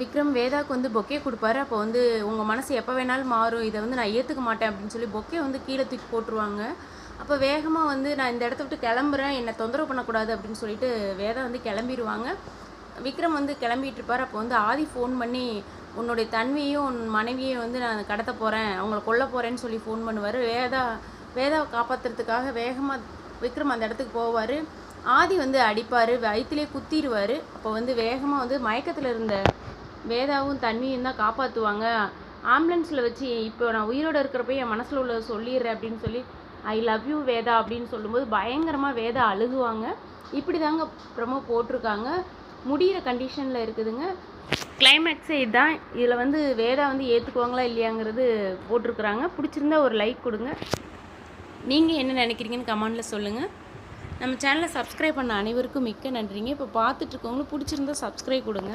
விக்ரம் வேதாக்கு வந்து பொக்கே கொடுப்பாரு. அப்போ வந்து உங்கள் மனசு எப்போ வேணாலும் மாறும். இதை வந்து நான் ஏற்றுக்க மாட்டேன் அப்படின்னு சொல்லி பொக்கே வந்து கீழே தூக்கி போட்டுருவாங்க. அப்போ வேகமாக வந்து நான் இந்த இடத்த விட்டு கிளம்புறேன். என்னை தொந்தரவு பண்ணக்கூடாது அப்படின்னு சொல்லிட்டு வேதா வந்து கிளம்பிடுவாங்க விக்ரம் வந்து கிளம்பிட்டு இருப்பார். அப்போ வந்து ஆதி ஃபோன் பண்ணி உன்னுடைய தன்மையும் உன் மனைவியையும் வந்து நான் கடத்த போகிறேன் அவங்கள கொல்ல போகிறேன்னு சொல்லி ஃபோன் பண்ணுவார். வேதா வேதாவை காப்பாற்றுறதுக்காக வேகமாக விக்ரம் அந்த இடத்துக்கு போவார். ஆதி வந்து அடிப்பார். வயிற்றுலேயே குத்திடுவார் அப்போ வந்து வேகமாக வந்து மயக்கத்தில் இருந்த வேதாவும் தண்ணியும் தான் காப்பாற்றுவாங்க ஆம்புலன்ஸில் வச்சு இப்போ நான் உயிரோடு இருக்கிறப்ப என் மனசில் உள்ள சொல்லிடுறேன் அப்படின்னு சொல்லி ஐ லவ் யூ வேதா அப்படின்னு சொல்லும்போது பயங்கரமாக வேதா அழுகுவாங்க. இப்படி தாங்க ப்ரமோ போட்டிருக்காங்க. முடிகிற கண்டிஷனில் இருக்குதுங்க. கிளைமேக்ஸே இதுதான் இதில் வந்து வேதா வந்து ஏற்றுக்குவாங்களா இல்லையாங்கிறது போட்டிருக்குறாங்க. பிடிச்சிருந்தா ஒரு லைக் கொடுங்க. நீங்கள் என்ன நினைக்கிறீங்கன்னு கமெண்டில் சொல்லுங்கள் நம்ம சேனலை சப்ஸ்கிரைப் பண்ண அனைவருக்கும் மிக்க நன்றிங்க. இப்போ பார்த்துட்ருக்கவங்களும் பிடிச்சிருந்தா சப்ஸ்கிரைப் கொடுங்க.